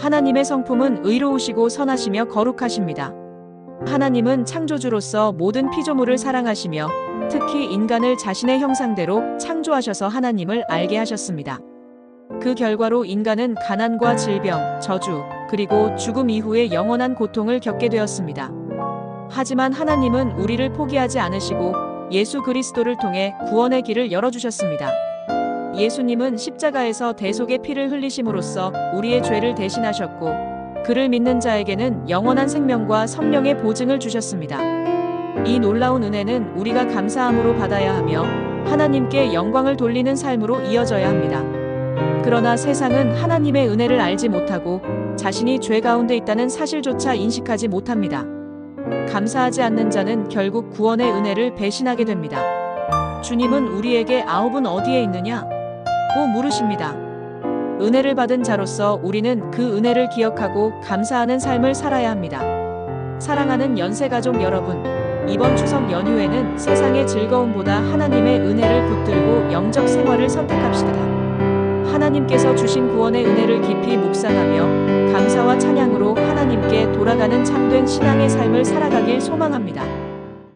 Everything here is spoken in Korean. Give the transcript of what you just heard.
하나님의 성품은 의로우시고 선하시며 거룩하십니다. 하나님은 창조주로서 모든 피조물을 사랑하시며 특히 인간을 자신의 형상대로 창조하셔서 하나님을 알게 하셨습니다. 그 결과로 인간은 가난과 질병, 저주, 그리고 죽음 이후의 영원한 고통을 겪게 되었습니다. 하지만 하나님은 우리를 포기하지 않으시고 예수 그리스도를 통해 구원의 길을 열어주셨습니다. 예수님은 십자가에서 대속의 피를 흘리심으로써 우리의 죄를 대신하셨고 그를 믿는 자에게는 영원한 생명과 성령의 보증을 주셨습니다. 이 놀라운 은혜는 우리가 감사함으로 받아야 하며 하나님께 영광을 돌리는 삶으로 이어져야 합니다. 그러나 세상은 하나님의 은혜를 알지 못하고 자신이 죄 가운데 있다는 사실조차 인식하지 못합니다. 감사하지 않는 자는 결국 구원의 은혜를 배신하게 됩니다. 주님은 우리에게 아홉은 어디에 있느냐? 고 물으십니다. 은혜를 받은 자로서 우리는 그 은혜를 기억하고 감사하는 삶을 살아야 합니다. 사랑하는 연세가족 여러분, 이번 추석 연휴에는 세상의 즐거움보다 하나님의 은혜를 붙들고 영적 생활을 선택합시다. 하나님께서 주신 구원의 은혜를 깊이 묵상하며 감사와 찬양으로 하나님께 돌아가는 참된 신앙의 삶을 살아가길 소망합니다.